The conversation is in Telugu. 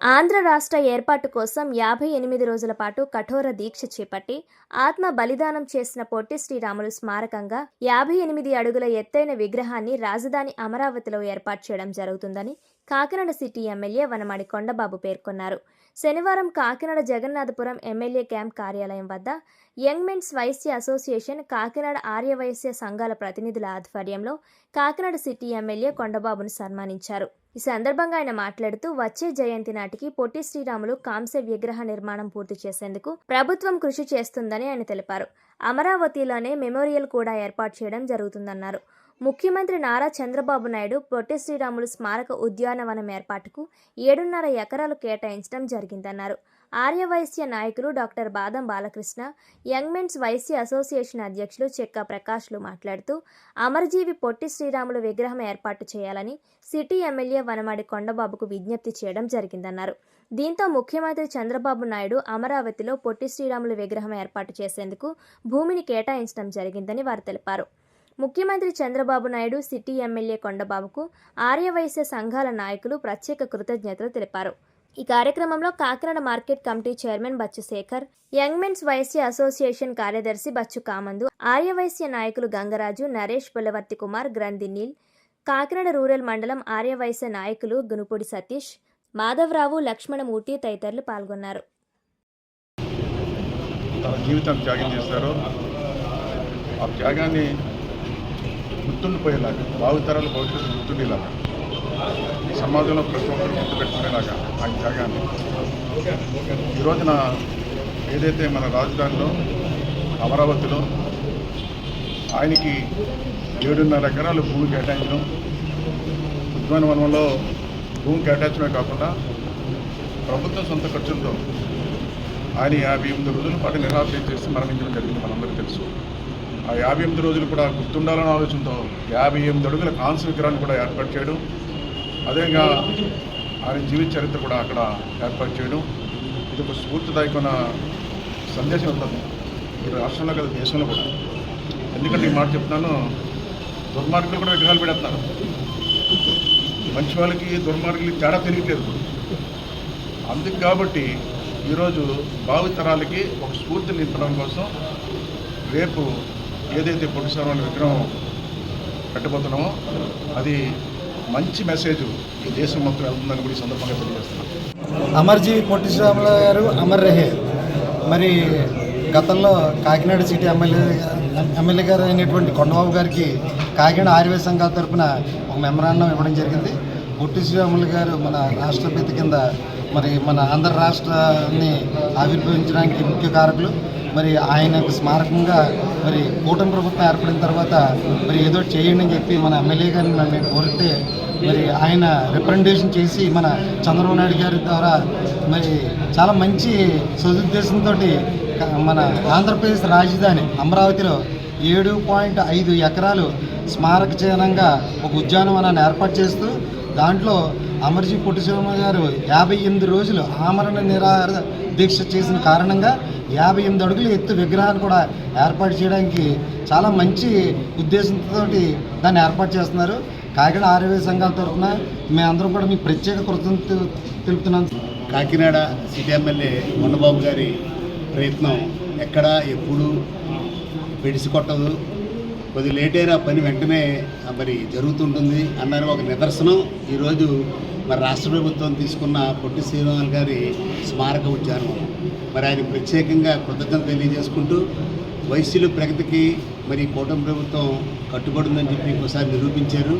ఆంధ్ర రాష్ట్ర ఏర్పాటు కోసం యాభై ఎనిమిది రోజుల పాటు కఠోర దీక్ష చేపట్టి ఆత్మ బలిదానం చేసిన పొట్టి శ్రీరాములు స్మారకంగా యాభై ఎనిమిది అడుగుల ఎత్తైన విగ్రహాన్ని రాజధాని అమరావతిలో ఏర్పాటు చేయడం జరుగుతుందని కాకినాడ సిటీ ఎమ్మెల్యే వనమాడి కొండబాబు పేర్కొన్నారు. శనివారం కాకినాడ జగన్నాథపురం ఎమ్మెల్యే క్యాంప్ కార్యాలయం వద్ద young men's Vysya association Kakinada Aryavysya సంఘాల ప్రతినిధుల ఆధ్వర్యంలో కాకినాడ సిటీ ఎమ్మెల్యే కొండబాబును సన్మానించారు. ఈ సందర్భంగా ఆయన మాట్లాడుతూ వచ్చే జయంతి నాటికి పొట్టి శ్రీరాములు కాంస్య విగ్రహ నిర్మాణం పూర్తి చేసేందుకు ప్రభుత్వం కృషి చేస్తుందని ఆయన తెలిపారు. అమరావతిలోనే మెమోరియల్ కూడా ఏర్పాటు చేయడం జరుగుతుందన్నారు. ముఖ్యమంత్రి నారా చంద్రబాబు నాయుడు పొట్టి శ్రీరాములు స్మారక ఉద్యానవనం ఏర్పాటుకు ఏడున్నర ఎకరాలు కేటాయించడం జరిగిందన్నారు. ఆర్యవైశ్య నాయకులు doctor Badam Balakrishna young men's Vysya association అధ్యక్షులు చెక్క ప్రకాష్లు మాట్లాడుతూ అమరజీవి పొట్టి శ్రీరాములు విగ్రహం ఏర్పాటు చేయాలని సిటీ ఎమ్మెల్యే వనమాడి కొండబాబుకు విజ్ఞప్తి చేయడం జరిగిందన్నారు. దీంతో ముఖ్యమంత్రి చంద్రబాబు నాయుడు అమరావతిలో పొట్టి శ్రీరాములు విగ్రహం ఏర్పాటు చేసేందుకు భూమిని కేటాయించడం జరిగిందని వారు తెలిపారు. ముఖ్యమంత్రి చంద్రబాబు నాయుడు సిటీ ఎమ్మెల్యే కొండబాబుకు ఆర్యవైశ్య సంఘాల నాయకులు ప్రత్యేక కృతజ్ఞతలు తెలిపారు. ఈ కార్యక్రమంలో Kakinada market committee chairman Bachchu Sekhar young men's Vysya association కార్యదర్శి బచ్చు కామందు ఆర్యవైశ్య నాయకులు గంగరాజు నరేష్ పులవర్తి కుమార్ గ్రంథి నీల్ కాకినాడ రూరల్ మండలం ఆర్యవైశ్య నాయకులు గునుపూడి సతీష్ మాధవరావు లక్ష్మణమూర్తి తదితరులు పాల్గొన్నారు. జీవితం త్యాగం చేశారో ఆ త్యాగాన్ని గుర్తుండిపోయేలాగా భావితరాల భవిష్యత్తు గుర్తుండేలాగా సమాజంలో ప్రతి ఒక్కరు గుర్తుపెట్టుకునేలాగా ఆ త్యాగాన్ని. ఈ రోజున ఏదైతే మన రాజధానిలో అమరావతిలో ఆయనకి ఏడున్నర ఎకరాలు భూమి కేటాయించడం ఉద్యానవనంలో భూమి కేటాయించడమే కాకుండా ప్రభుత్వం సొంత ఖర్చులతో ఆయన యాభై ఎనిమిది రోజుల పాటు నిరాశ చేసి మరణించడం జరిగింది మనందరికీ తెలుసు. ఆ యాభై ఎనిమిది రోజులు కూడా గుర్తుండాలనే ఆలోచనతో యాభై ఎనిమిది అడుగుల కాంస్య విగ్రహాన్ని కూడా ఏర్పాటు చేయడం అదేవిధంగా ఆయన జీవిత చరిత్ర కూడా అక్కడ ఏర్పాటు చేయడం ఇది ఒక స్ఫూర్తిదాయకమైన సందేశం ఉంటుంది ఈ రాష్ట్రంలో కదా దేశంలో కూడా. ఎందుకంటే ఈ మాట చెప్తున్నాను దుర్మార్గులు కూడా విగ్రహాలు పెడతారు మంచి వాళ్ళకి దుర్మార్గులకి తేడా తెలియట్లేదు. అందుకు కాబట్టి ఈరోజు భావితరాలకి ఒక స్ఫూర్తిని నింపడం కోసం రేపు ఏదైతే పొట్టిసారమైన విగ్రహం పెట్టబోతున్నామో అది మంచి మెసేజ్ ఈ దేశం మొత్తం వెళ్తుందని కూడా ఈ సందర్భంగా తెలియజేస్తున్నాను అమర్జీ పొట్టి శ్రీరాములు గారు అమర్ రహే. మరి గతంలో కాకినాడ సిటీ ఎమ్మెల్యే ఎమ్మెల్యే గారు అయినటువంటి కొండబాబు గారికి కాకినాడ ఆర్యవేశ సంఘాల తరపున ఒక మెమరాండం ఇవ్వడం జరిగింది. పొట్టి శ్రీరాములు గారు మన రాష్ట్రపతి కింద మరి మన ఆంధ్ర రాష్ట్రాన్ని ఆవిర్భవించడానికి ముఖ్య కారకులు. మరి ఆయనకు స్మారకంగా మరి కూటమి ప్రభుత్వం ఏర్పడిన తర్వాత మరి ఏదో చేయండి అని చెప్పి మన ఎమ్మెల్యే గారిని నన్ను కోరితే మరి ఆయన రిప్రజెంటేషన్ చేసి మన చంద్రబాబు నాయుడు గారి ద్వారా మరి చాలా మంచి సదుద్దేశంతో మన ఆంధ్రప్రదేశ్ రాజధాని అమరావతిలో ఏడు పాయింట్ ఐదు ఎకరాలు స్మారక చిహ్నంగా ఒక ఉద్యానవనాన్ని ఏర్పాటు చేస్తూ దాంట్లో అమర్జీ పుట్టుశర్మ గారు యాభై ఎనిమిది రోజులు ఆమరణ నిరాహార దీక్ష చేసిన కారణంగా యాభై ఎనిమిది అడుగులు ఎత్తు విగ్రహాన్ని కూడా ఏర్పాటు చేయడానికి చాలా మంచి ఉద్దేశంతో దాన్ని ఏర్పాటు చేస్తున్నారు. కాకినాడ ఆరోగ్య సంఘాల తరఫున మేమందరం కూడా మీకు ప్రత్యేక కృతజ్ఞత తెలుపుతున్నాం. కాకినాడ సిటీ ఎమ్మెల్యే మొన్నబాబు గారి ప్రయత్నం ఎక్కడ ఎప్పుడు విడిసికొట్టదు కొద్ది లేట్ అయినా పని వెంటనే మరి జరుగుతుంటుంది అన్నారు ఒక నిదర్శనం. ఈరోజు మరి రాష్ట్ర ప్రభుత్వం తీసుకున్న పొట్టి శ్రీరాములు గారి స్మారక ఉద్యానవనం. మరి ఆయన ప్రత్యేకంగా కృతజ్ఞత తెలియజేసుకుంటూ వైశ్యుల ప్రగతికి మరి కూటమి ప్రభుత్వం కట్టుబడిందని చెప్పి ఒకసారి నిరూపించారు.